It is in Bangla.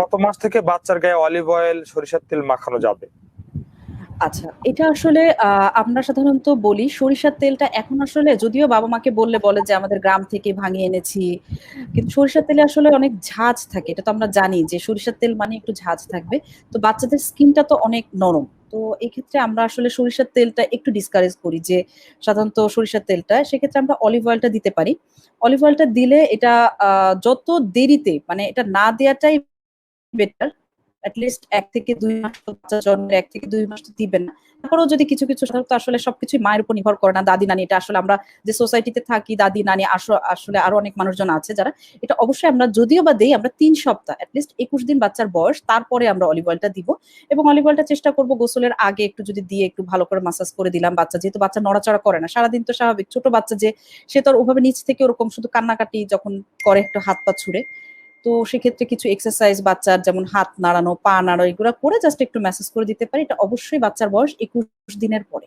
কত মাস থেকে বাচ্চার গায়ে অলিভ অয়েল, সরিষার তেল মাখানো যাবে? আচ্ছা এটা আসলে আমরা সাধারণত বলি সরিষার তেলটা এখন আসলে যদিও বাবা মাকে বললে বলে যে আমাদের গ্রাম থেকে ভাঙিয়ে এনেছি, কিন্তু সরিষার তেলে আসলে অনেক ঝাঁজ থাকে, এটা তো আমরা জানি যে সরিষার তেল মানে একটু ঝাঁজ থাকবে। তো বাচ্চাদের স্কিনটা তো অনেক নরম, তো এই ক্ষেত্রে আমরা আসলে সরিষার তেলটা একটু ডিসকারেজ করি যে সাধারণত সরিষার তেলটা, সেক্ষেত্রে আমরা অলিভ অয়েলটা দিতে পারি। অলিভ অয়েলটা দিলে এটা যত দেরিতে মানে এটা না দেওয়াটাই বেটার লিস্ট এক থেকে দুই মাস তো জন্মের, এক থেকে দুই মাস তো দিবেন না। তারপরেও যদি কিছু কিছু সাধারণত আসলে সবকিছুই মায়ের উপর নির্ভর করে না, দাদি নানি। এটা আসলে আমরা যে সোসাইটিতে থাকি, দাদি নানি আসলে আরও অনেক মানুষজন আছে যারা। এটা অবশ্যই আমরা যদিও বা দেই, আমরা তিন সপ্তাহ অ্যাটলিস্ট একুশ দিন বাচ্চার বয়স, তারপরে আমরা অলিভ অয়েলটা দিব। এবং অলিভ অয়েলটা চেষ্টা করব গোসলের আগে একটু যদি দিয়ে একটু ভালো করে মাসাজ করে দিলাম বাচ্চা, যেহেতু বাচ্চা নড়াচড়া করে না। সারাদিন তো স্বাভাবিক, ছোট বাচ্চা যে, সে তো ওভাবে নিচ থেকে ওরকম শুধু কান্নাকাটি যখন করে একটু হাত পা ছুড়ে। তো সেক্ষেত্রে কিছু এক্সারসাইজ বাচ্চার যেমন হাত নাড়ানো, পা নাড়ানো, এগুলো করে জাস্ট একটু মেসেজ করে দিতে পারি। এটা অবশ্যই বাচ্চার বয়স একুশ দিনের পরে।